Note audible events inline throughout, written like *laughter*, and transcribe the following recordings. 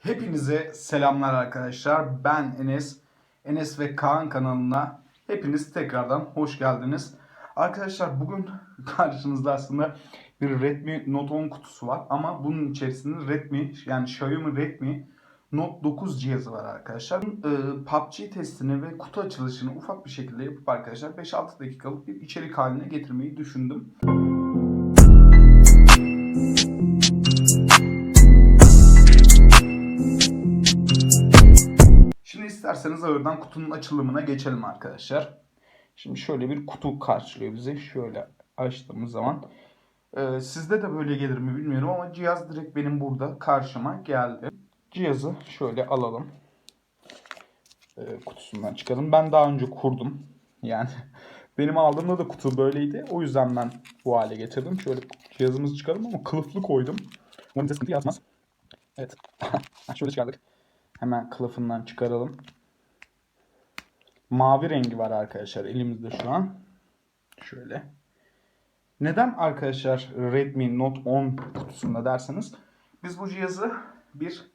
Hepinize selamlar arkadaşlar. Ben Enes. Enes ve Kaan kanalına hepiniz tekrardan hoş geldiniz. Arkadaşlar bugün *laughs* karşınızda aslında bir Redmi Note 10 kutusu var ama bunun içerisinde Redmi yani Xiaomi Redmi Note 9 cihazı var arkadaşlar. Ee, PUBG testini ve kutu açılışını ufak bir şekilde yapıp arkadaşlar 5-6 dakikalık bir içerik haline getirmeyi düşündüm. İsterseniz ağırdan kutunun açılımına geçelim arkadaşlar. Şimdi şöyle bir kutu karşılıyor bizi. Şöyle açtığımız zaman. Ee, sizde de böyle gelir mi bilmiyorum ama cihaz direkt benim burada karşıma geldi. Cihazı şöyle alalım. Ee, kutusundan çıkalım. Ben daha önce kurdum. Yani *laughs* benim aldığımda da kutu böyleydi. O yüzden ben bu hale getirdim. Şöyle cihazımızı çıkalım ama kılıflı koydum. Umarım bize sıkıntı yazmaz. Evet. *laughs* şöyle çıkardık. Hemen kılıfından çıkaralım. Mavi rengi var arkadaşlar elimizde şu an. Şöyle. Neden arkadaşlar Redmi Note 10 kutusunda derseniz biz bu cihazı bir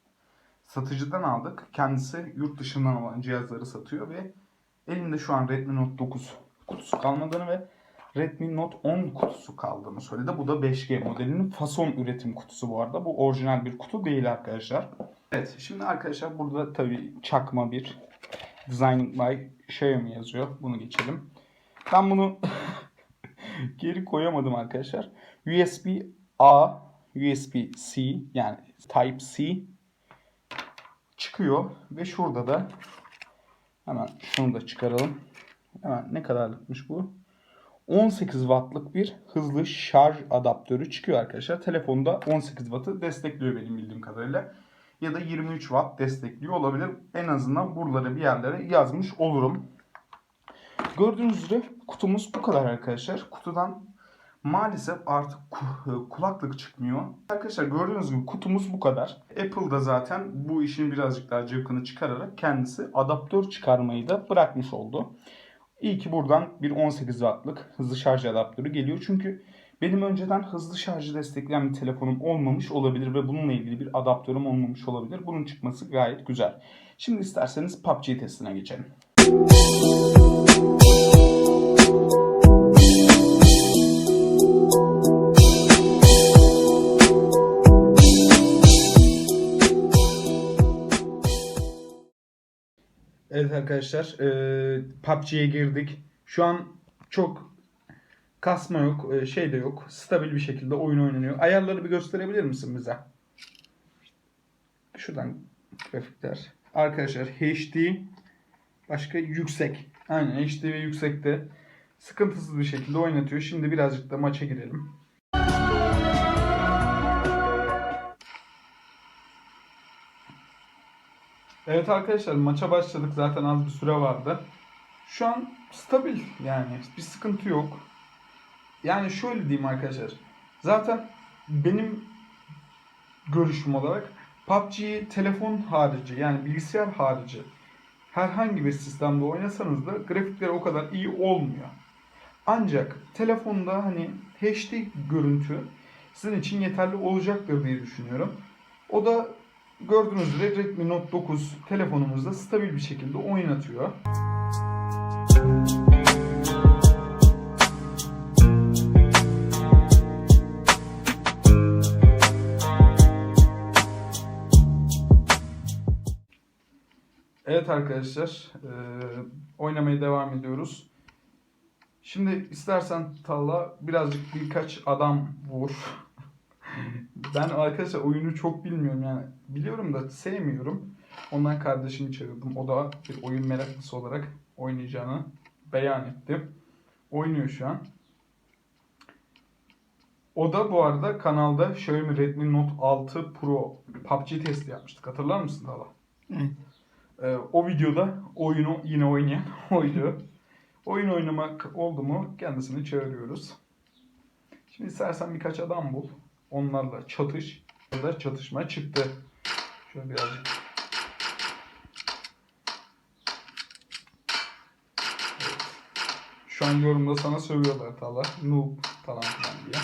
satıcıdan aldık. Kendisi yurt dışından olan cihazları satıyor ve elimde şu an Redmi Note 9 kutusu kalmadığını ve Redmi Note 10 kutusu kaldığını söyledi. Bu da 5G modelinin fason üretim kutusu bu arada. Bu orijinal bir kutu değil arkadaşlar. Evet şimdi arkadaşlar burada tabii çakma bir Designing by Xiaomi yazıyor. Bunu geçelim. Ben bunu *laughs* geri koyamadım arkadaşlar. USB A, USB C yani Type C çıkıyor ve şurada da hemen şunu da çıkaralım. Hemen ne kadarlıkmış bu? 18 wattlık bir hızlı şarj adaptörü çıkıyor arkadaşlar. Telefonda 18 wattı destekliyor benim bildiğim kadarıyla. Ya da 23 watt destekliyor olabilir. En azından buraları bir yerlere yazmış olurum. Gördüğünüz üzere kutumuz bu kadar arkadaşlar. Kutudan maalesef artık ku- kulaklık çıkmıyor. Arkadaşlar gördüğünüz gibi kutumuz bu kadar. Apple da zaten bu işin birazcık daha cıvkını çıkararak kendisi adaptör çıkarmayı da bırakmış oldu. İyi ki buradan bir 18 wattlık hızlı şarj adaptörü geliyor. Çünkü benim önceden hızlı şarjı destekleyen bir telefonum olmamış olabilir ve bununla ilgili bir adaptörüm olmamış olabilir. Bunun çıkması gayet güzel. Şimdi isterseniz PUBG testine geçelim. Evet arkadaşlar PUBG'ye girdik. Şu an çok kasma yok, e, şey de yok. Stabil bir şekilde oyun oynanıyor. Ayarları bir gösterebilir misin bize? Şuradan grafikler. Arkadaşlar HD başka yüksek. Aynen HD ve yüksekte sıkıntısız bir şekilde oynatıyor. Şimdi birazcık da maça girelim. Evet arkadaşlar maça başladık. Zaten az bir süre vardı. Şu an stabil yani bir sıkıntı yok. Yani şöyle diyeyim arkadaşlar. Zaten benim görüşüm olarak PUBG'yi telefon harici yani bilgisayar harici herhangi bir sistemde oynasanız da grafikleri o kadar iyi olmuyor. Ancak telefonda hani HD görüntü sizin için yeterli olacaktır diye düşünüyorum. O da gördüğünüz üzere Redmi Note 9 telefonumuzda stabil bir şekilde oynatıyor. Evet arkadaşlar, eee, oynamaya devam ediyoruz. Şimdi istersen Talla birazcık birkaç adam vur. *laughs* ben arkadaşlar oyunu çok bilmiyorum yani. Biliyorum da sevmiyorum. Ondan kardeşimi çağırdım. O da bir oyun meraklısı olarak oynayacağını beyan etti. Oynuyor şu an. O da bu arada kanalda Xiaomi Redmi Note 6 Pro PUBG testi yapmıştık. Hatırlar mısın Talla? Ee, o videoda oyunu yine oynayan *laughs* oydu. Oyun oynamak oldu mu kendisini çağırıyoruz. Şimdi istersen birkaç adam bul. Onlarla çatış. Burada çatışma çıktı. Şöyle birazcık. Şu an yorumda sana sövüyorlar Tala. Noob falan filan diye.